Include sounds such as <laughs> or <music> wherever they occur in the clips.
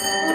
Yeah. <laughs>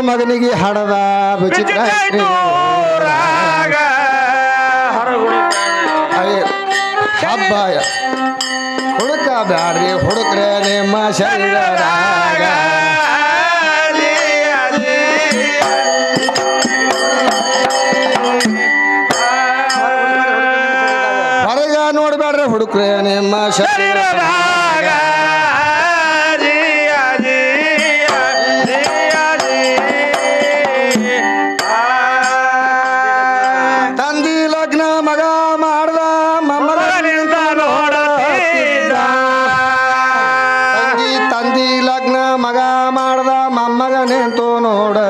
ಮಗನಿಗೆ ಹಡದ ವಿಚಿತ್ರ ಹಬ್ಬ ಹುಡುಕ ಬ್ಯಾಡ್ರಿ ಹುಡುಕ್ರೆ ನಿಮ್ಮ ಶರೀರದಾಗ. ಹೊರಗ ನೋಡ್ಬ್ಯಾಡ್ರಿ ಹುಡುಕ್ರೆ ನಿಮ್ಮ ಶರೀರದಾಗ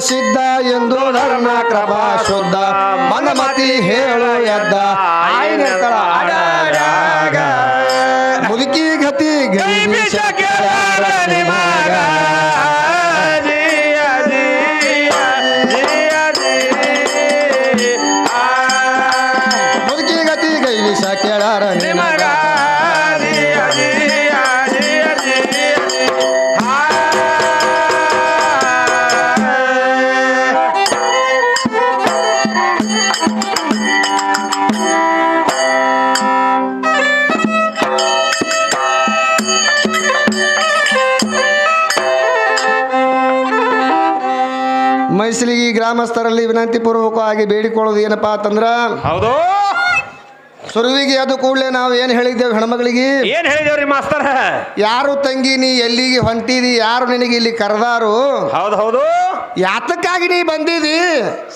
ಸುಪ್ರಸಿದ್ಧ ಎಂದು ಧರ್ಮ ಕ್ರಮ ಶುದ್ಧ. ಮನಮತಿ ಹೇಳು ಎದ್ದ. ಆಯ್ನ ತಳ ಆಡಾಗ ಮುದುಕಿ ಗತಿ ಕೈ ಮೈಸೂರಿಗೆ ಗ್ರಾಮಸ್ಥರಲ್ಲಿ ವಿನಂತಿ ಪೂರ್ವಕವಾಗಿ ಬೇಡಿಕೊಳ್ಳೋದು ಏನಪ್ಪಾ ಅಂತಂದ್ರ ಹೌದು. ಸುರುವಿಗೆ ಅದು ಕೂಡಲೇ ನಾವು ಏನು ಹೇಳಿದ್ದೇವೆ ಹೆಣ್ಮಗಳಿಗೆ ಏನ್ ಹೇಳಿದೇವ್ರಿ ಮಾಸ್ತರ? ಯಾರು ತಂಗಿ ನೀ ಎಲ್ಲಿಗೆ ಹೊಂಟಿದಿ? ಯಾರು ನಿನಗೆ ಇಲ್ಲಿ ಕರೆದಾರು? ಹೌದು ಹೌದು. ಯಾತಕ್ಕಾಗಿ ನೀ ಬಂದಿದಿ?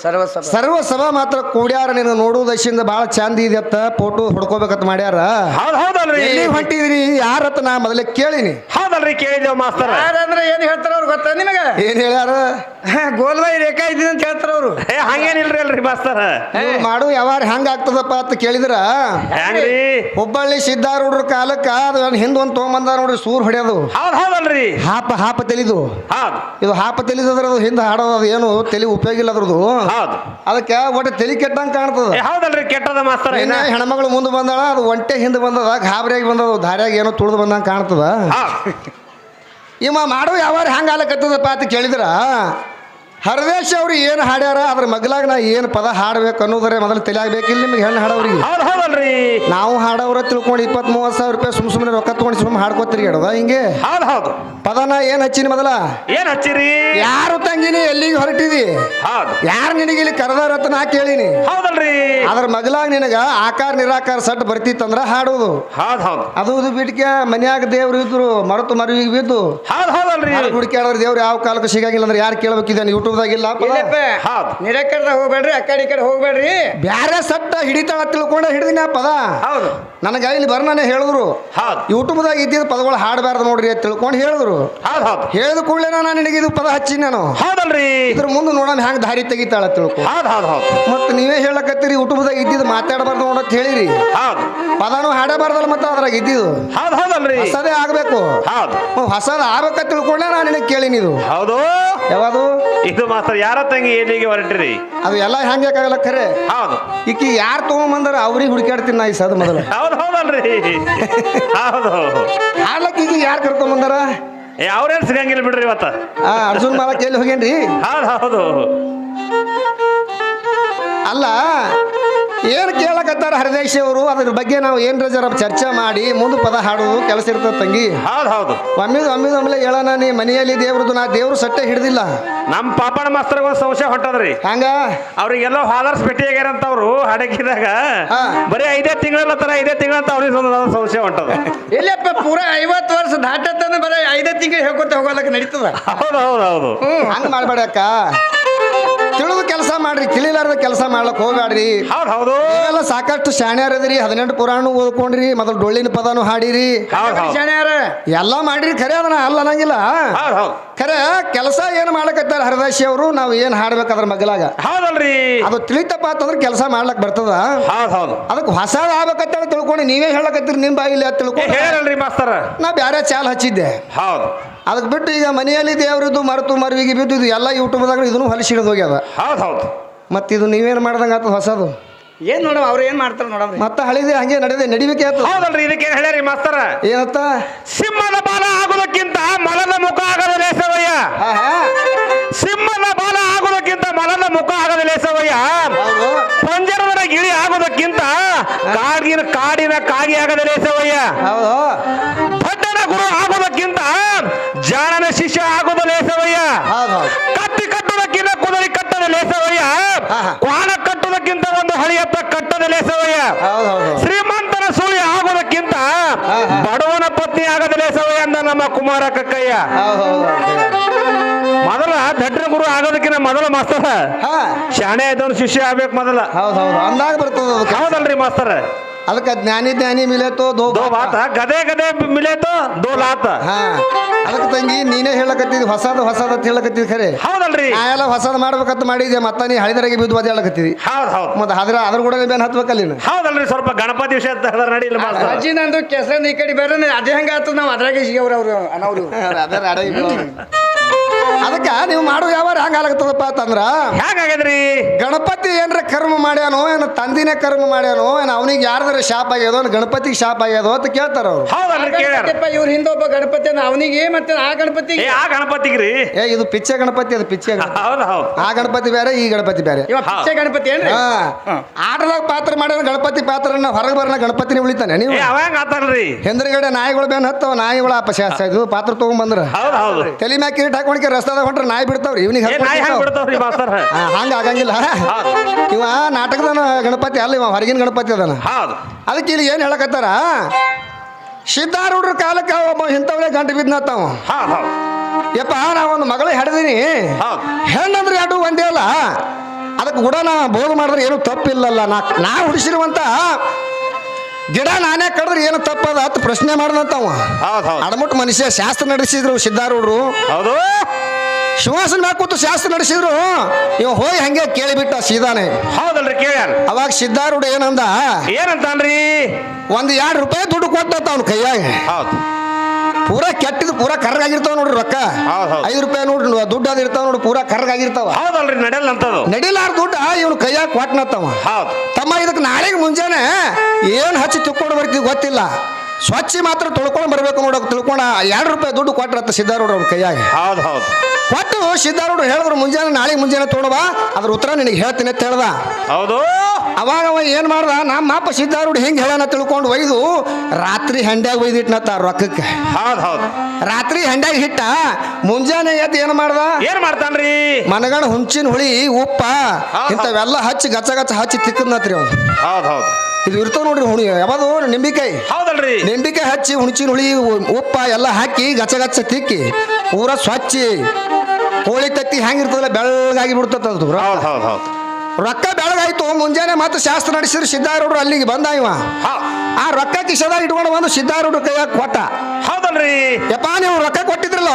ಸರ್ವ ಸರ್ವ ಸಭಾ ಮಾತ್ರ ಕೂಡ್ಯಾರ ನಿನ್ನ ನೋಡುವುದಶಿಂದ ಬಹಳ ಚಂದ ಇದೆತ್ತ ಫೋಟೋ ಹೊಡ್ಕೋಬೇಕಂತ ಮಾಡ್ಯಾರ. ಹೌದು ಹೌದಲ್ರಿ. ಎಲ್ಲಿ ಹೊಂಟಿದ್ರಿ? ಯಾರತ್ತ ನಾ ಮೊದಲೇ ಕೇಳಿನಿ. ಹೌದಲ್ರಿ ಕೇಳಿದೇವ್ ಮಾಸ್ತರ್? ಯಾರಂದ್ರೆ ಏನ್ ಹೇಳ್ತಾರ ಅವ್ರು ಗೊತ್ತಾ ನಿಮಗ? ಏನ್ ಹೇಳ್ಯಾರ? ಗೋಲ್ಬಾಯಿ ರೇಖಾ ಇದ್ದೀನಿ ಅಂತ ಹೇಳ್ತಾರ ಅವ್ರು ಏ ಹಂಗೇನಿಲ್ರಿ ಅಲ್ರಿ ಮಾಸ್ತರ್? ಇವ್ರು ಮಾಡು ಯಾವಾರ ಹೆಂಗ ಆಗ್ತದಪ್ಪ ಅಂತ ಕೇಳಿದ್ರ? ಹೆಂಗ್ರಿ? ಹುಬ್ಬಳ್ಳಿ ಹುಡ್ರ ಕಾಲಕ್ಕ ಅದು ಹಿಂದ್ ಒಂದ್ ತೊಗೊಂಬಂದ ನೋಡ್ರಿ ಸೂರ್ ಹೊಡೆಯೋದು. ಹೌದ್ ಹೌದಲ್ರಿ. ಹಾಪ ಹಾಪ ತೆಲಿದು. ಹಾ ಇದು ಹಾಪ ತೆಲಿದ್ರ ಅದು ಹಿಂದೆ ಹಾಡೋದು ಅದು ಏನು ತಲೆ ಉಪಯೋಗ ಇಲ್ಲ ಅದ್ರದ್ದು. ಹೌದು. ಅದಕ್ಕೆ ಒಟ್ಟು ತಲೆ ಕೆಟ್ಟಂಗೆ ಕಾಣ್ತದ. ಏ ಹೌದಲ್ರಿ ಕೆಟ್ಟದ ಮಾಸ್ತರ್ ಇನ್ನ ಇನ್ನ ಹೆಣ್ಮಗಳು ಮುಂದೆ ಬಂದಾಳ ಅದು ಒಂಟೆ ಹಿಂದೆ ಬಂದದ ಗಾಬರಿಯಾಗಿ ಬಂದದ ದಾರಿಯಾಗಿ ಏನೋ ತುಳಿದು ಬಂದಂಗೆ ಕಾಣ್ತದ. ಹೌದ್. ಇವ ಮಾಡೋ ಯಾವಾರ ಹೆಂಗೆ ಆಲಕತ್ತದಪ್ಪ ಅಂತ ಕೇಳಿದ್ರ? ಹರದೇಶ್ ಅವ್ರು ಏನು ಹಾಡ್ಯಾರ? ಅದ್ರ ಮಗ್ಲಾಗ ನಾ ಏನು ಪದ ಹಾಡ್ಬೇಕು ಅನ್ನೋದ್ರೆ ಮೊದಲು ಇಲ್ಲಿ ನಿಮಗೆ ಹೆಣ್ಣು ಹಾಡೋರಿಗೆ ಹೌದು ಹೌದಲ್ರಿ. ನಾವು ಹಾಡೋರ ತಿಳ್ಕೊಂಡು ಇಪ್ಪತ್ ಮೂವತ್ತು ಸಾವಿರ ರೂಪಾಯಿ ಸುಮ್ ಸುಮ್ಮನೆ ರೊಕ್ಕ ತೊಗೊಂಡು ಸುಮ್ಮನೆ ಹಾಡ್ಕೋತೀರಿ ಹೇಳೋದ ಹಿಂಗೆ? ಹೌದ್ ಹೌದು. ಪದನ ಏನು ಹಚ್ಚಿನಿ ಮೊದಲ? ಏನ್ ಹಚ್ಚಿರಿ? ಯಾರು ತಂಗಿನಿ ಎಲ್ಲಿಗೆ ಹೊರಟಿದಿ? ಹೌದು. ಯಾರು ನಿನಗೆ ಇಲ್ಲಿ ಕರೆದಾರತ್ತ ನಾ ಕೇಳಿನಿ? ಹೌದಲ್ರಿ. ಅದ್ರ ಮಗ್ಲಾಗ ನಿನಗ ಆಕಾರ ನಿರಾಕಾರ ಸಟ್ ಬರ್ತಿತ್ತಂದ್ರ ಹಾಡುದು. ಹೌದ್ ಹೌದ್. ಅದು ಇದು ಬಿಟ್ಕೆ ಮನ್ಯಾಗ ದೇವ್ರು ಇದ್ರು ಮರತು ಮರಿವಿಗೆ ಬಿದ್ದು. ಹುಡುಕಿ ಹೌದಲ್ರಿ. ಹುಡುಕ್ಯಾಡಿದ್ರೆ ದೇವ್ರು ಯಾವ ಕಾಲಕ್ಕೆ ಸಿಗಂಗಿಲ್ಲ ಅಂದ್ರೆ ಯಾರು ಕೇಳ್ಬೇಕಿದ್ದಾನೆ ಯೂಟ್ಯೂಬ್ದಾಗ ಹೌದ್. ನಿರಕ್ಕರ್ದಾಗ ಹೋಗ್ಬೇಡ್ರಿ ಆ ಕಡೆ ಈ ಕಡೆ ಹೋಗ್ಬೇಡ್ರಿ. ಬ್ಯಾರೆ ಸಟ್ಟ ಹಿಡಿತಾಳ ತಿಳ್ಕೊಂಡ ಹಿಡಿದಿನ ಪದ ಹೌದು. ನನಗ ಇಲ್ಲಿ ಬರ್ನಾನೆ ಹೇಳಿದ್ರು. ಯೂಟ್ಯೂಬ್ದಾಗ ಇದ್ದಿದ್ದು ಪದಗಳು ಹಾಡಬಾರ್ದು ನೋಡ್ರಿ ಅಂತ ತಿಳ್ಕೊಂಡು ಹೇಳಿದ್ರು. ಹೇಳಿದ ಕೂಡಲೇ ನಾನು ನಿನಗೆ ಇದು ಪದ ಹಚ್ಚಿ ನಾನು. ಹೌದಲ್ರಿ. ಇದ್ರ ಮುಂದೆ ನೋಡೋಣ ಹ್ಯಾಂಗ ದಾರಿ ತೆಗಿತಾಳ ತಿಳ್ಕೊ. ಮತ್ತೆ ನೀವೇ ಹೇಳಕತ್ತೀರಿ ಯೂಟ್ಯೂಬ್ದಾಗ ಇದ್ದಿದ್ದು ಮಾತಾಡಬಾರ್ದು ನೋಡಕ್ ಹೇಳಿರಿ. ಪದಾನು ಹಾಡಬಾರ್ದಲ್ಲ ಮತ್ತೆ ಅದ್ರಾಗ ಇದ್ದಿದ್ದು. ಹೌದಲ್ರಿ. ಹೊಸದೇ ಆಗ್ಬೇಕು. ಹೊಸದ ಆಗ್ಬೇಕಂತ ತಿಳ್ಕೊಂಡೆ ನಾನು ನಿನಗೆ ಕೇಳಿನಿ ಇದು. ಹೌದು. ಯಾವುದು? ಇದು ಮಾಸ್ತರ ಯಾರ ತಂಗಿ ಎಲ್ಲಿಗೆ ಹೊರಟ್ರಿ? ಅದು ಎಲ್ಲ ಹೆಂಗೆ ಆಗಲ್ಲ ಖರೆ. ಹೌದು. ಈಕಿ ಯಾರು ತಗೊಂಬಂದ್ರ ಅವ್ರಿಗೆ ಹುಡುಕಾಡ್ತೀನಿ ನಾ ಈ ಸದ್ ಮೊದಲು. <laughs> ಹೌದು ಹೌದಲ್ರಿ. ಹೌದು. ಹಾಡ್ಲಕ್ ಈಗ ಯಾರು ಕರ್ಕೊಂಬಂದಾರ? ಏ ಅವ್ರೇನ್ ಸಿಗಂಗಿಲ್ಲ ಬಿಡ್ರಿ ಇವತ್ತ. ಆ ಅರ್ಜುನ್ ಮಾಲಕ್ ಎಲ್ಲಿ ಹೋಗೇನ್ರಿ ಹೌದು ಹೌದು. ಅಲ್ಲ ಏನು ಕೇಳಕತ್ತಾರ ಹರಿದೇಶಿ ಅವರು? ಅದ್ರ ಬಗ್ಗೆ ನಾವು ಏನ್ರ ಜರ ಚರ್ಚೆ ಮಾಡಿ ಮುಂದೆ ಪದ ಹಾಡೋದು ಕೆಲಸ ಇರ್ತದೆ ತಂಗಿ. ಹೌದು ಹೌದು. ಒಮ್ಮಿದ ಒಮ್ಮಿದ ಒಮ್ಮೆ ಹೇಳೋಣ ನೀ ಮನೆಯಲ್ಲಿ ದೇವ್ರದ್ದು ನಾ ದೇವ್ರು ಸಟ್ಟೆ ಹಿಡ್ದಿಲ್ಲ. ನಮ್ಮ ಪಾಪಣ ಮಾಸ್ತರ್ಗ ಒಂದು ಸಂಶಯ ಹೊಂಟದ್ರಿ. ಹಂಗ? ಅವ್ರಿಗೆಲ್ಲೋ ಫಾದರ್ಸ್ ಭೇಟಿ ಆಗ್ಯಾರಂತ ಹಾಡಕಿದಾಗ ಹಡಗಿದಾಗ ಬರೀ ಐದೇ ತಿಂಗಳ ತರ ಐದೇ ತಿಂಗಳ ಅಂತ ಅವ್ರಿಗೆ ಸಂಶಯ ಹೊಂಟದ. ಇಲ್ಲಪ್ಪ ಪೂರ ಐವತ್ತು ವರ್ಷ ದಾಟತ್ತಂದ್ರೆ ಬರೀ ಐದೇ ತಿಂಗಳು ಹೇಳ್ಕೊತ ಹೋಗೋದಕ್ಕೆ ನಡೀತದ. ಹೌದು ಹೌದು ಹೌದು. ಹಂಗ ಮಾಡ್ಬೇಡಕ್ಕ. ಕೆಲಸ ಮಾಡ್ರಿ ತಿಳಿಲಾರ್ದ ಕೆಲಸ ಮಾಡ್ಲಕ್ ಹೋಗ್ಬೇಡ್ರಿ ಹೌದು ಹೌದು. ನೀವೆಲ್ಲ ಸಾಕಷ್ಟು ಶಾಣ್ಯಾರದ್ರಿ ಹದಿನೆಂಟು ಪುರಾಣ ಓದ್ಕೊಂಡ್ರಿ ಮೊದಲು ಡೊಳ್ಳಿನ ಪದಾನು ಹಾಡಿರಿ. ಹೌದು ಹೌದು. ಶಾಣ್ಯಾರ? ಎಲ್ಲ ಮಾಡ್ರಿ ಖರೆ ಅದನ್ನ ಅಲ್ಲ ಅನ್ನಂಗಿಲ್ಲ. ಹೌದು ಹೌದು. ಖರೆ ಕೆಲಸ ಏನು ಮಾಡಕತ್ತಾರ ಹರದಾಶಿ ಅವರು ನಾವು ಏನು ಹಾಡ್ಬೇಕಾದ್ರ ಮಗಲಾಗ? ಹೌದಲ್ರಿ. ಅದು ತಿಳಿತಪ್ಪ ಅಂತಂದ್ರೆ ಕೆಲಸ ಮಾಡ್ಲಕ್ ಬರ್ತದ. ಹೌದು ಹೌದು. ಅದಕ್ಕೆ ಹೊಸದ ಆಗ್ಬೇಕಂತ ತಿಳ್ಕೊಂಡು ನೀವೇ ಹೇಳಕತ್ತೀರಿ ನಿಮ್ಮ ಬಾಯಿಲಿ ತಿಳ್ಕೊಂಡು? ಹೇಳಲ್ರಿ ಮಾಸ್ತರ. ನಾ ಬ್ಯಾರೆ ಚಾಲ್ ಹಚ್ಚಿದ್ದೆ. ಹೌದು. ಅದಕ್ಕೆ ಬಿಟ್ಟು ಈಗ ಮನೆಯಲ್ಲಿ ದೇವರದ್ದು ಮರೆತು ಮರುವಿಗೆ ಬಿದ್ದು ಇದು ಎಲ್ಲ ಯೂಟ್ಯೂಬ್ದಾಗ ಇದನ್ನು ಹೊಲಿಸಿ ಹಿಡಿದು ಹೋಗ್ಯದ ಹೌದು ಹೌದು. ಮತ್ತು ಇದು ನೀವೇನು ಮಾಡ್ದಂಗೆ ಆತದ ಹೊಸದು? ಏನು ನೋಡಮ್ ಅವ್ರು ಏನು ಮಾಡ್ತಾರೆ ನೋಡಮ್ರಿ? ಮತ್ತೆ ಹಳಿದೆ ಹಂಗೆ ನಡೆದೆ ನಡಿಬೇಕೆ ಹೌದಲ್ರಿ ಇದಕ್ಕೆ ಹೇಳ್ಯಾರಿ ಮಾಸ್ತರ? ಏನತ್ತ? ಸಿಂಹದ ಬಾಲ ಆಗೋದಕ್ಕಿಂತ ಮಲದ ಮುಖ ಆಗದ ಲೇಸವಯ್ಯ. ಸಿಂಹದ ಬಾಲ ಆಗೋದಕ್ಕಿಂತ ಮಲದ ಮುಖ ಆಗದ ಲೇಸವಯ್ಯ. ಹೌದು. ಪಂಜರದ ಗಿಳಿ ಆಗೋದಕ್ಕಿಂತ ಕಾಡಿನ ಕಾಡಿನ ಕಾಗಿ ಆಗದ ಲೇಸವಯ್ಯ. ಹೌದು. ಭಟ್ಟನ ಗುರು ಆಗುವುದಕ್ಕಿಂತ ಜಾಣನ ಶಿಷ್ಯ ಆಗುವ ಲೇಸವಯ್ಯ. ಕತ್ತಿ ಕಟ್ಟುವುದಕ್ಕಿಂತ ಕುದುರೆ ಕಟ್ಟದ ಲೇಸವಯ್ಯ. ಕ್ವಾನ. ಕ್ವಾಣ ಕಟ್ಟುವುದಕ್ಕಿಂತ ಒಂದು ಹಳಿಯತ್ತ ಕಟ್ಟದ ಲೇಸವಯ್ಯ. ಶ್ರೀಮಂತನ ಸುಳಿ ಆಗುವುದಕ್ಕಿಂತ. ಬಡವನ ಪತ್ನಿ ಆಗದ ಲೇಸವಯ್ಯ ಅಂದ ನಮ್ಮ ಕುಮಾರ ಕಕ್ಕಯ್ಯ. ಮೊದಲ ದಡ್ಡನ ಗುರು ಆಗೋದಕ್ಕಿಂತ ಮೊದಲ ಮಾಸ್ತರ. ಶಾಣೆ ಇದ್ದವನು ಶಿಷ್ಯ ಆಗ್ಬೇಕು ಮೊದಲ. ಹೌದು ಹೌದು. ಅಂದಾಗ ಬರ್ತದ ಹೌದಲ್ರಿ ಮಾಸ್ತರ. ಅದಕ್ಕೆ ಜ್ಞಾನಿ ಜ್ಞಾನಿ ಮಿಲೇತೋ ದೋ ದೋ ಬಾತ ಗದೆ ಗದೆ ಮಿಲೇತು ದೋ ಲಾತ ಹಾ ಅದಕ್ಕೆ ತಂಗಿ ನೀನೇ ಹೇಳಕತ್ತಿದ್ ಹೊಸದ ಹೊಸದ ಅಂತ ಹೇಳಕತ್ತಿದ್ ಖರೆ ಹೌದಲ್ರಿ ನಾ ಎಲ್ಲ ಹೊಸದು ಮಾಡ್ಬೇಕಂತ ಮಾಡಿದ್ದೆ ಮತ್ತ ನೀ ಹಳಿದರಾಗಿ ಬಿದ್ದು ಅದ ಹೇಳಕತ್ತಿದಿ ಹೌದ್ ಹೌದು ಮತ್ತೆ ಅದ್ರ ಅದ್ರ ಕೂಡ ಬೇನ್ ಹತ್ಬೇಕಲ್ಲ ನೀನು ಹೌದಲ್ರಿ ಸ್ವಲ್ಪ ಗಣಪತಿ ವಿಷಯ ತೆಗ್ದಾರ ನಡಿ ಇಲ್ಲ ಮಾಸ್ತರ ಅಜ್ಜಿ ನಂದು ಕೆಸನ್ ಈ ಕಡೆ ಬೇರೆ ಅದೇ ಹೆಂಗ ಆತದ ನಾವು ಅದ್ರಾಗೆ ಸಿಗವ್ರ ಅವ್ರು ಅನವ್ರು ಅದಕ್ಕೆ ನೀವು ಮಾಡೋ ವ್ಯವಹಾರ ಹಂಗ ಆಗತ್ತದಪ್ಪ ಅಂತಂದ್ರ? ಹೇಗಾಗ್ಯದ್ರಿ ಗಣಪತಿ ಏನ್ರ ಕರ್ಮ ಮಾಡ್ಯಾನೋ ಏನ ತಂದಿನೇ ಕರ್ಮ ಮಾಡ್ಯಾನೋ ಏನ ಅವನಿಗೆ ಯಾರ್ದಾರ ಶಾಪ್ ಆಗ್ಯದೋ ಗಣಪತಿ ಗಣಪತಿಗೆ ಶಾಪ್ ಆಗ್ಯದೋ ಅಂತ ಕೇಳ್ತಾರ ಅವ್ರು. ಹೌದಲ್ರಿ ಕೇಳ್ಯಾರ. ಇವ್ರ ಹಿಂದೆ ಒಬ್ಬ ಗಣಪತಿ ಅವನಿಗೆ ಮತ್ತೆ ಆ ಗಣಪತಿ ಏ ಆ ಗಣಪತಿಗ್ರಿ. ಏ ಇದು ಪಿಚ್ಚೆ ಗಣಪತಿ ಅದು ಪಿಚ್ಚೆ ಗಣಪತಿ. ಹೌದ್ ಹೌದ್. ಆ ಗಣಪತಿ ಬೇರೆ ಈ ಗಣಪತಿ ಬೇರೆ. ಇವ ಪಿಚ್ಚೆ ಗಣಪತಿ ಏನ್ರಿ? ಹಾ. ಆಟದಾಗ ಪಾತ್ರ ಮಾಡ್ಯಾನ ಗಣಪತಿ ಪಾತ್ರನ ಹೊರಗೆ ಬರೋಣ ಗಣಪತಿನೇ ಉಳಿತಾನೆ ನೀವು. ಏ ಅವ ಹೆಂಗ್ ಆತಲ್ರಿ ಹಿಂದ್ರಗಡೆ ನಾಯಿಗಳು ಬೇನ್ ಹತ್ತವ ನಾಯಿಗಳ ಅಪಶಾಸ್ತ ಇದು ಪಾತ್ರ ತಗೊಂಬಂದ್ರ. ಹೌದು ಹೌದು. ತಲೆ ಮ್ಯಾಗ ಕಿರೀಟ್ ಹಾಕೊಂಡ್ಕೆ ರಸ್ತಾದಾಗ ಹೊಂಟ್ರೆ ನಾಯಿ ಬಿಡ್ತಾವ್ರಿ ಇವ್ನಿಗೆ ನಾಯಿ ಹೆಂಗ್ ಬಿಡ್ತಾವ್ರಿ ಮಾಸ್ತರ ಹಂಗ ಆಗಂಗಿಲ್ಲ. ಇವ ನಾಟಕದ ಗಣಪತಿ ಅಲ್ಲ ಇವ ಹೊರಗಿನ ಗಣಪತಿ ಅದನ. ಹೌದ್. ಅದಕ್ಕೆ ಇಲ್ಲಿ ಏನು ಹೇಳಕತ್ತಾರ? ಸಿದ್ಧಾರೂಢರ ಕಾಲಕ್ಕೆ ಒಬ್ಬ ಇಂಥವ್ರೆ ಗಂಟು ಬಿದ್ನತ್ತಾವ ಯಪ್ಪ ನಾ ಒಂದು ಮಗಳ ಹೆಡ್ದೀನಿ. ಹೆಣ್ಣಂದ್ರೆ ಎರಡು ಒಂದೇ ಅಲ್ಲ? ಅದಕ್ಕೆ ಕೂಡ ನಾ ಬೋಧ ಮಾಡಿದ್ರೆ ಏನು ತಪ್ಪಿಲ್ಲಲ್ಲ. ನಾ ನಾ ಹುಡಿಸಿರುವಂತ ಗಿಡ ನಾನೇ ಕಡಿದ್ರೆ ಏನು ತಪ್ಪದ? ಅಂತ ಪ್ರಶ್ನೆ ಮಾಡ್ದಂತವ. ಹೌದ್ ಹೌದ್. ಅಡಮುಟ್ಟು ಮನುಷ್ಯ ಶಾಸ್ತ್ರ ನಡೆಸಿದ್ರು ಸಿದ್ಧಾರೂಢರು. ಹೌದು. ಶಿವಾಸನ ಮ್ಯಾಗ ಕೂತು ಶಾಸ್ತ್ರ ನಡೆಸಿದ್ರು. ಇವ ಹೋಗಿ ಹಂಗೆ ಕೇಳಿಬಿಟ್ಟ ಸೀದಾನೆ. ಹೌದಲ್ರಿ ಕೇಳ್ಯಾರ ಅವಾಗ ಸಿದ್ಧಾರೂಢ ಏನಂದ? ಏನಂತಾನ್ರಿ? ಒಂದ್ ಎರಡು ರೂಪಾಯಿ ದುಡ್ಡು ಕೊಟ್ಟಂತ ಅವ್ನ ಕೈಯಾಗ. ಹೌದ್. ಪೂರಾ ಕೆಟ್ಟಿದ್ ಪೂರಾ ಕರ್ಗಾಗಿರ್ತಾವ ನೋಡ್ರಿ ರೊಕ್ಕ. ಹೌದ್ ಹೌದ್. ಐದು ರೂಪಾಯಿ ನೋಡ್ರಿ ದುಡ್ಡು ಅದ ಇರ್ತಾವ ನೋಡ್ರಿ ಪೂರಾ ಕರ್ಗಾಗಿರ್ತಾವ ಹೌದಲ್ರಿ ನಡೆಯಲ್ಲ ಅಂತದು ನಡಿಲಾರ ದುಡ್ಡು ಇವನು ಕೈಯಾಗ ಕೊಟ್ಟನತ್ತವ ಹೌದು. ತಮ್ಮ ಇದಕ್ಕೆ ನಾಳೆಗೆ ಮುಂಜಾನೆ ಏನು ಹಚ್ಚಿ ತಿಕ್ಕೊಂಡು ಬರ್ತೀವಿ ಗೊತ್ತಿಲ್ಲ. ಸ್ವಚ್ಛ ಮಾತ್ರ ತೊಳ್ಕೊಂಡು ಬರ್ಬೇಕು ನೋಡಕ್ ತಿಳ್ಕೊಂಡ ಎರಡು ರೂಪಾಯಿ ದುಡ್ಡು ಕೊಟ್ರತ್ತ ಸಿದ್ಧಾರೂಢ ಅವ್ರ ಕೈಯಾಗ. ಹೌದು ಹೌದು. ಕೊಟ್ಟು ಸಿದ್ಧಾರೂಢ ಹೇಳಿದ್ರು ಮುಂಜಾನೆ ನಾಳೆ ಮುಂಜಾನೆ ತೊಡವ ಅದ್ರ ಉತ್ತರ ನಿನಗೆ ಹೇಳ್ತೀನಿ ಅಂತ ಹೇಳ್ದ. ಹೌದು. ಅವಾಗ ಅವ ಏನು ಮಾಡ್ದ ನಮ್ಮ ಅಪ್ಪ ಸಿದ್ಧಾರೂಢ ಹೆಂಗೆ ಹೇಳೋಣ ತಿಳ್ಕೊಂಡು ಒಯ್ದು ರಾತ್ರಿ ಹಂಡ್ಯಾಗ ಒಯ್ದಿಟ್ನತ್ತ ರೊಕ್ಕಕ್ಕೆ. ಹೌದು ಹೌದು. ರಾತ್ರಿ ಹಂಡ್ಯಾಗ ಹಿಟ್ಟ ಮುಂಜಾನೆ ಎದ್ದು ಏನು ಮಾಡ್ದ? ಏನು ಮಾಡ್ತಾನ್ರಿ? ಮನಗಣ ಹುಂಚಿನ ಹುಳಿ ಉಪ್ಪ ಇಂಥವೆಲ್ಲ ಹಚ್ಚಿ ಗಚ್ಚ ಗಚ್ಚ ಹಚ್ಚಿ ತಿಕ್ಕದ್ನತ್ರಿ ಅವನು. ಹೌದು ಹೌದ್. ಇದು ಇರ್ತಾವ ನೋಡ್ರಿ ಹುಣಿ ಯಾವುದು? ನಿಂಬಿಕಾಯಿ. ಹೌದಲ್ರಿ. ನಿಂಬಿಕಾಯಿ ಹಚ್ಚಿ ಹುಣಚಿನ ಹುಳಿ ಉಪ್ಪ ಎಲ್ಲ ಹಾಕಿ ಗಚ್ಚ ಗಚ್ಚ ತಿಕ್ಕಿ ಪೂರ ಸ್ವಚ್ಛಿ ಕೋಳಿ ತತ್ತಿ ಹೆಂಗಿರ್ತದಲ್ಲ ಬೆಳ್ಳಗಾಗಿ ಬಿಡ್ತದ ಅದು ಹೌದ್ ಹೌದ್ ಹೌದ್. ರೊಕ್ಕ ಬೆಳಗಾಯ್ತು ಮುಂಜಾನೆ ಮತ್ತೆ ಶಾಸ್ತ್ರ ನಡೆಸಿದ್ರು ಸಿದ್ಧಾರೂಢರು ಅಲ್ಲಿಗೆ ಬಂದ ಇವ. ಆ ರೊಕ್ಕ ಕಿಶದಾಗ ಇಟ್ಕೊಂಡು ಬಂದು ಸಿದ್ಧಾರೂಢ ಕೈಯಾಗ ಕೊಟ್ಟ. ಹೌದಲ್ರಿ. ಯಪ್ಪ ನೀವು ರೊಕ್ಕ ಕೊಟ್ಟಿದ್ರಲ್ಲ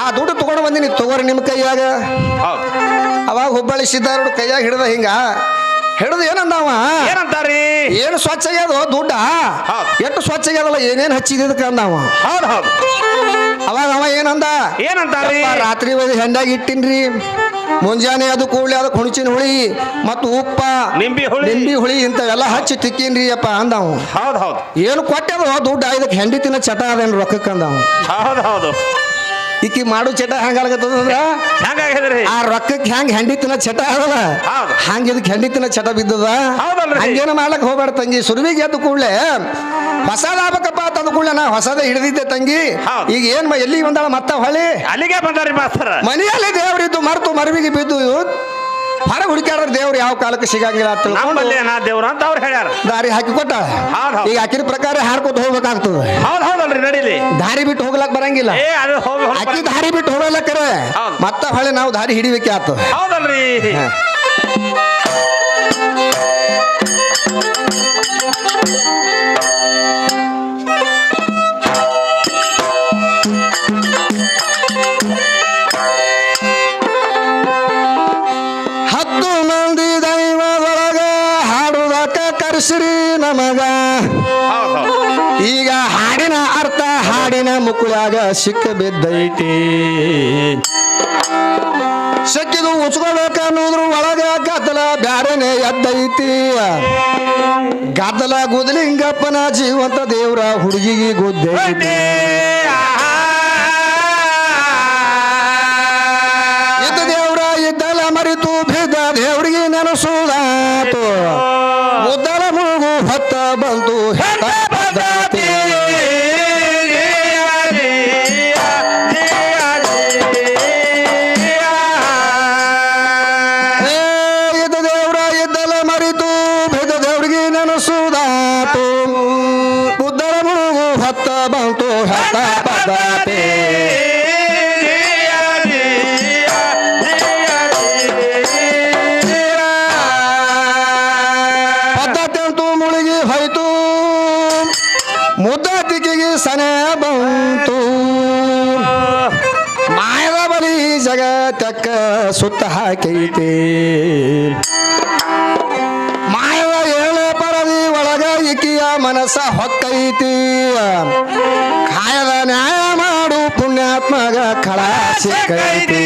ಆ ದುಡ್ಡು ತಗೊಂಡು ಬಂದಿನಿ ತಗೋರಿ ನಿಮ್ಮ ಕೈಯಾಗ. ಅವಾಗ ಹುಬ್ಬಳ್ಳಿ ಸಿದ್ಧಾರೂಢ ಕೈಯಾಗ ಹಿಡ್ದ ಹಿಂಗ ಹಿಡ್ದು ಏನಂದವ? ಏನಂತಾರಿ ಏನು ಸ್ವಚ್ಛ ಆಗ್ಯದ ದುಡ್ಡ. ಎಷ್ಟು ಸ್ವಚ್ಛ ಆಗ್ಯದಲ್ಲ ಏನೇನು ಹಚ್ಚಿದ್ದಕ್ಕೆ ಅಂದವ? ಹೌದು ಹೌದು. ಅವಾಗ ಅವ ಏನಂದ? ಏನಂತಾರಿ ರಾತ್ರಿ ಒಯ್ದು ಹೆಂಡಾಗಿ ಇಟ್ಟಿನ್ರಿ. ಮುಂಜಾನೆ ಅದು ಕೂಡ್ಲಿ ಅದು ಹುಣಚಿನ ಹುಳಿ ಮತ್ತು ಉಪ್ಪ ನಿಂಬಿ ಹುಳಿ. ನಿಂಬಿ ಹುಳಿ ಇಂಥವೆಲ್ಲ ಹಚ್ಚಿ ತಿಕ್ಕೀನ್ರಿ ಅಪ್ಪ ಅಂದವು. ಹೌದು ಹೌದು. ಏನು ಕೊಟ್ಟದ ದುಡ್ಡು? ಇದಕ್ಕೆ ಹೆಂಡಿ ತಿನ್ನ ಚಟ ಅದೇನು ರೊಕ್ಕಕ್ಕೆ ಅಂದವು. ಹೌದು ಹೌದು. ಈಕಿ ಮಾಡು ಚಟ ಹೆಂಗಾಗತ್ತದ ಅಂದ್ರ? ಆ ರೊಕ್ಕಕ್ಕೆ ಹೆಂಗ್ ಹೆಂಡಿ ತಿನ್ನ ಚಟ ಅದಲ್ಲ ಹೌದು. ಹಂಗ ಇದಕ್ಕೆ ಹೆಂಡಿ ತಿನ್ನ ಚಟ ಬಿದ್ದದ? ಹೌದಲ್ರಿ? ಹಂಗೇನು ಮಾಡ್ಲಕ್ ಹೋಗ್ಬೇಡ ತಂಗಿ. ಸುರುವಿಗೆ ಎದ್ದು ಕೂಡ್ಲೆ ಹೊಸದ ಆಗ್ಬೇಕಪ್ಪ ತಂದು ಕೂಡ್ಲೆ ನಾ ಹೊಸದ ಹಿಡಿದಿದ್ದೆ ತಂಗಿ. ಹೌದು. ಈಗ ಏನ್ ಮ- ಎಲ್ಲಿ ಬಂದಾಳ ಮತ್ತ ಹೊಳಿ ಅಲ್ಲಿಗೆ ಬಂದಾರಿ ಮಾಸ್ತರ. ಮನೆಯಲ್ಲಿ ದೇವ್ರಿದ್ದು ಮರ್ತು ಮರವಿಗೆ ಬಿದ್ದು ಹೊರಗೆ ಹುಡುಕ್ಯಾರ ದೇವ್ರು ಯಾವ ಕಾಲಕ್ಕೆ ಸಿಗಂಗಿಲ್ಲ ಅಂತ ತಿಳ್ಕೊಂಡು ನಮ್ಮಲ್ಲಿ ನಾ ದೇವ್ರ ಅಂತ ಅವ್ರು ಹೇಳ್ಯಾರ. ದಾರಿ ಹಾಕಿ ಕೊಟ್ಟ. ಹೌದ್ ಹೌದ್. ಈಗ ಹಾಕಿದ ಪ್ರಕಾರ ಹಾಡ್ಕೊತ ಹೋಗ್ಬೇಕಾಗ್ತದೆ. ಹೌದ್ ಹೌದಲ್ರಿ ನಡೀಲಿ. ದಾರಿ ಬಿಟ್ಟು ಹೋಗ್ಲಾಕ್ ಬರಂಗಿಲ್ಲ. ಏ ಅದು ಹೋಗಿ ಹೋಗಿ ಅಕ್ಕಿ ದಾರಿ ಬಿಟ್ಟು ಹೋಗಲಕ್ಕರ ಹೌದು. ಮತ್ತ ಹೊಳೆ ನಾವು ದಾರಿ ಹಿಡಿಬೇಕೆ ಆತು. ಹೌದಲ್ರಿ ಮುಕ್ಕುಳಾಗ ಸಿಕ್ಕ ಬಿದ್ದೈತಿ. ಸಿಕ್ಕಿದು ಉಚ್ಕೋಬೇಕ ಅನ್ನೋದ್ರ ಒಳಗ ಗದ್ದಲ ಬ್ಯಾರೆನೆ ಎದ್ದೈತಿ. ಗದ್ದಲ ಗುದಲಿಂಗಪ್ಪನ ಜೀವಂತ ದೇವ್ರ ಹುಡುಗಿಗೆ ಗುದ್ದೈತಿ. ಸುತ್ತ ಹಾಕೈತಿ. ಮಾಯವ ಏಳೆ ಪರದಿ ಒಳಗ ಇಕಿಯ ಮನಸ್ಸ ಹೊಕ್ಕೈತಿ. ಕಾಯದ ನ್ಯಾಯ ಮಾಡು ಪುಣ್ಯಾತ್ಮಗ ಕಳ ಸಿಕ್ಕೈತಿ.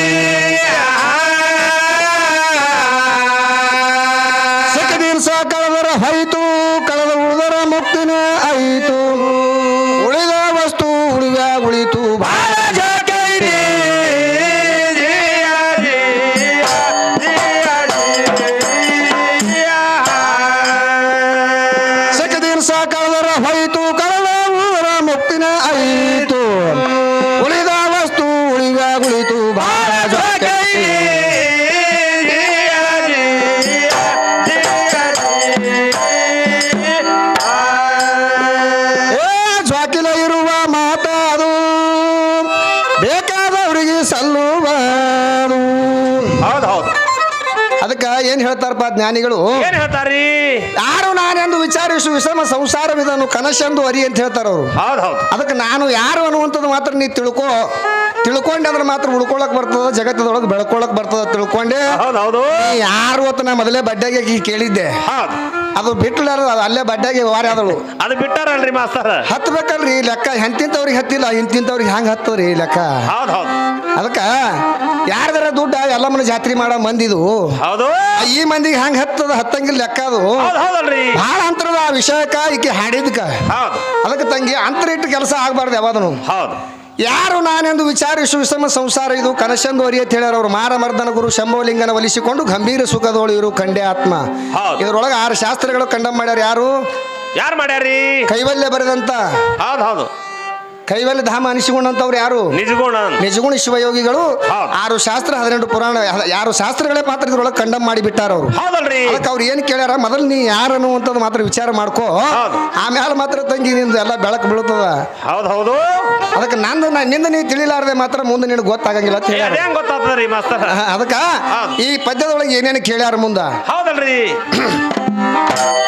ಬೇಕಾದವರಿಗೆ ಹೌದು ಹೌದು. ಅದಕ್ಕೆ ಏನ್ ಹೇಳ್ತಾರಪ್ಪ ಜ್ಞಾನಿಗಳು? ಏನ್ ಹೇಳ್ತಾರಿ? ಯಾರು ನಾನೆಂದು ವಿಚಾರಿಸು ವಿಷಮ ಸಂಸಾರವಿದನು ಕನಸೆಂದು ಅರಿ ಅಂತ ಹೇಳ್ತಾರೆ ಅವರು. ಹೌದು ಹೌದು. ಅದಕ್ಕೆ ನಾನು ಯಾರು ಅನ್ನುವಂಥದ್ದು ಮಾತ್ರ ನೀ ತಿಳ್ಕೊ. ತಿಳ್ಕೊಂಡೆ ಅಂದ್ರೆ ಮಾತ್ರ ಉಳ್ಕೊಳಕ್ ಬರ್ತದ ಜಗತ್ತದೊಳಗೆ ಬೆಳ್ಕೊಳಕ್ ಬರ್ತದ ತಿಳ್ಕೊಂಡೆ. ಹೌದು ಹೌದು. ಯಾರು ಅಂತ ನಾ ಮೊದಲೇ ಬಡ್ಡೆಗೆ ಕೇಳಿದ್ದೆ. ಹೌದ್. ಅದು ಬಿಟ್ಲಾರ ಅಲ್ಲೇ ಬಡ್ಡಾಗಿ ವಾರ ಆದಳು. ಅದು ಬಿಟ್ಟಾರಲ್ರಿ ಮಾಸ್ತರ? ಹತ್ಬೇಕಲ್ರಿ ಲೆಕ್ಕ ಎಂತಿಂತವ್ರಿಗೆ ಹತ್ತಿಲ್ಲ ಇಂತಿಂತವ್ರಿಗೆ ಹ್ಯಾಂಗ ಹತ್ತವ್ರಿ ಲೆಕ್ಕ? ಹೌದು ಹೌದು. ಅದಕ್ಕ ಯಾರ್ದಾರ ದುಡ್ಡ ಎಲ್ಲಮ್ಮನ ಜಾತ್ರೆ ಮಾಡೋ ಮಂದಿದು ಹೌದು. ಈ ಮಂದಿಗೆ ಹ್ಯಾಂಗ ಹತ್ತದ ಹತ್ತಂಗಿಲ್ಲ ಲೆಕ್ಕ ಅದು. ಹೌದ್ ಹೌದಲ್ರಿ. ಭಾಳ ಅಂತರದ ಆ ವಿಷಯಕ್ಕ ಈಕೆ ಹಾಡಿದ್ಕ. ಹೌದ್. ಅದಕ್ಕೆ ತಂಗಿ ಅಂತರ ಇಟ್ಟು ಕೆಲಸ ಆಗ್ಬಾರ್ದು ಯಾವಾದನು. ಹೌದ್. ಯಾರು ನಾನೆಂದು ವಿಚಾರಿಸು ವಿಷಮ ಸಂಸಾರ ಇದು? ಕನಸೆಂದು ಅರಿಯತ್ ಹೇಳ್ಯಾರ ಅವರು. ಮಾರಮರ್ದನ ಗುರು ಶಂಭೋಲಿಂಗನ ಒಲಿಸಿಕೊಂಡು ಗಂಭೀರ ಸುಖದೋಳು ಇರು ಕಂಡೆ ಆತ್ಮ. ಇದ್ರೊಳಗೆ ಆರು ಶಾಸ್ತ್ರಗಳು ಕಂಡಮ್ ಮಾಡ್ಯಾರ ಯಾರು? ಯಾರು ಮಾಡ್ಯಾರೀ? ಕೈವಲ್ಯ ಬರೆದಂತ. ಹೌದು ಹೌದು. ಕೈವಲ್ಯ ಧಾಮ ಅನಿಸಿಕೊಂಡಂತವ್ರು ಯಾರು? ನಿಜಗುಣ. ನಿಜಗುಣ ಶಿವಯೋಗಿಗಳು. ಆರು ಶಾಸ್ತ್ರ ಹದಿನೆಂಟು ಪುರಾಣ ಯಾರು ಶಾಸ್ತ್ರಗಳೇ ಪಾತ್ರ ಇದ್ರೊಳಗೆ ಕಂಡಮ್ ಮಾಡಿ ಬಿಟ್ಟಾರ ಅವ್ರು ಅದಕ್ಕೆ ಅವ್ರು ಏನು ಕೇಳ್ಯಾರ? ಮೊದಲು ನೀ ಯಾರು ಅನ್ನುವಂಥದ್ದು ಮಾತ್ರ ವಿಚಾರ ಮಾಡ್ಕೋ. ಆಮೇಲೆ ಮಾತ್ರ ತಂಗಿ ನಿಂದು ಎಲ್ಲ ಬೆಳಕು ಬೀಳ್ತದ. ಹೌದೌದು. ಹೌದು ಅದಕ್ಕೆ ನಂದು ನಿಂದ ನೀ ತಿಳಿಲಾರದೆ ಮಾತ್ರ ಮುಂದೆ ನಿನಗೆ ಗೊತ್ತಾಗಂಗಿಲ್ಲ ಅಂತ ಮಾಸ್ತರ್? ಅದಕ್ಕೆ ಈ ಪದ್ಯದೊಳಗೆ ಏನೇನು ಕೇಳ್ಯಾರ ಮುಂದ? ಹೌದಲ್ರಿ. <coughs>